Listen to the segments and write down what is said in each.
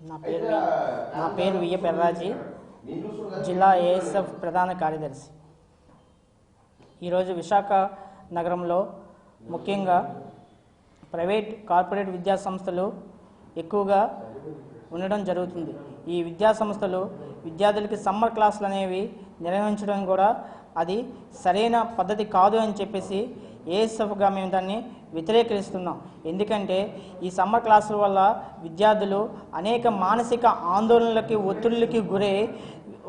నా పేరు నా పేరు వియ్య పెర్రాజీ జిల్లా ఏఎస్ఎఫ్ ప్రధాన కార్యదర్శి. ఈరోజు విశాఖ నగరంలో ముఖ్యంగా ప్రైవేట్ కార్పొరేట్ విద్యా సంస్థలు ఎక్కువగా ఉండడం జరుగుతుంది. ఈ విద్యా సంస్థలు విద్యార్థులకి సమ్మర్ క్లాసులు అనేవి నిర్వహించడం కూడా అది సరైన పద్ధతి కాదు అని చెప్పేసి ఏఎస్ఎఫ్గా మేము దాన్ని వ్యతిరేకరిస్తున్నాం ఎందుకంటే ఈ సమ్మర్ క్లాసుల వల్ల విద్యార్థులు అనేక మానసిక ఆందోళనలకి ఒత్తిళ్ళకి గురై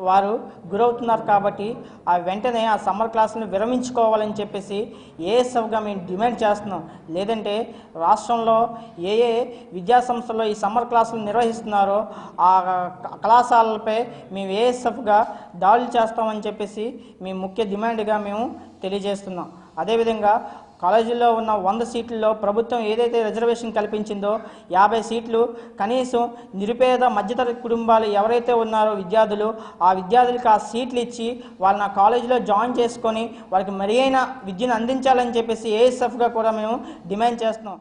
వారు గురవుతున్నారు కాబట్టి ఆ వెంటనే ఆ సమ్మర్ క్లాసులను విరమించుకోవాలని చెప్పేసి ఏఎస్ఎఫ్గా మేము డిమాండ్ చేస్తున్నాం. లేదంటే రాష్ట్రంలో ఏ ఏ విద్యాసంస్థల్లో ఈ సమ్మర్ క్లాసులు నిర్వహిస్తున్నారో ఆ కళాశాలలపై మేము ఏఎస్ఎఫ్గా దాడులు చేస్తామని చెప్పేసి మేము ముఖ్య డిమాండ్గా మేము తెలియజేస్తున్నాం. అదేవిధంగా కాలేజీల్లో ఉన్న వంద సీట్లలో ప్రభుత్వం ఏదైతే రిజర్వేషన్ కల్పించిందో యాభై సీట్లు కనీసం నిరుపేద మధ్యతరగతి కుటుంబాలు ఎవరైతే ఉన్నారో విద్యార్థులు ఆ విద్యార్థులకు ఆ సీట్లు ఇచ్చి వాళ్ళని ఆ కాలేజీలో జాయిన్ చేసుకొని వాళ్ళకి మెరుగైన విద్యను అందించాలని చెప్పేసి ఏఎస్ఎఫ్గా కూడా మేము డిమాండ్ చేస్తున్నాం.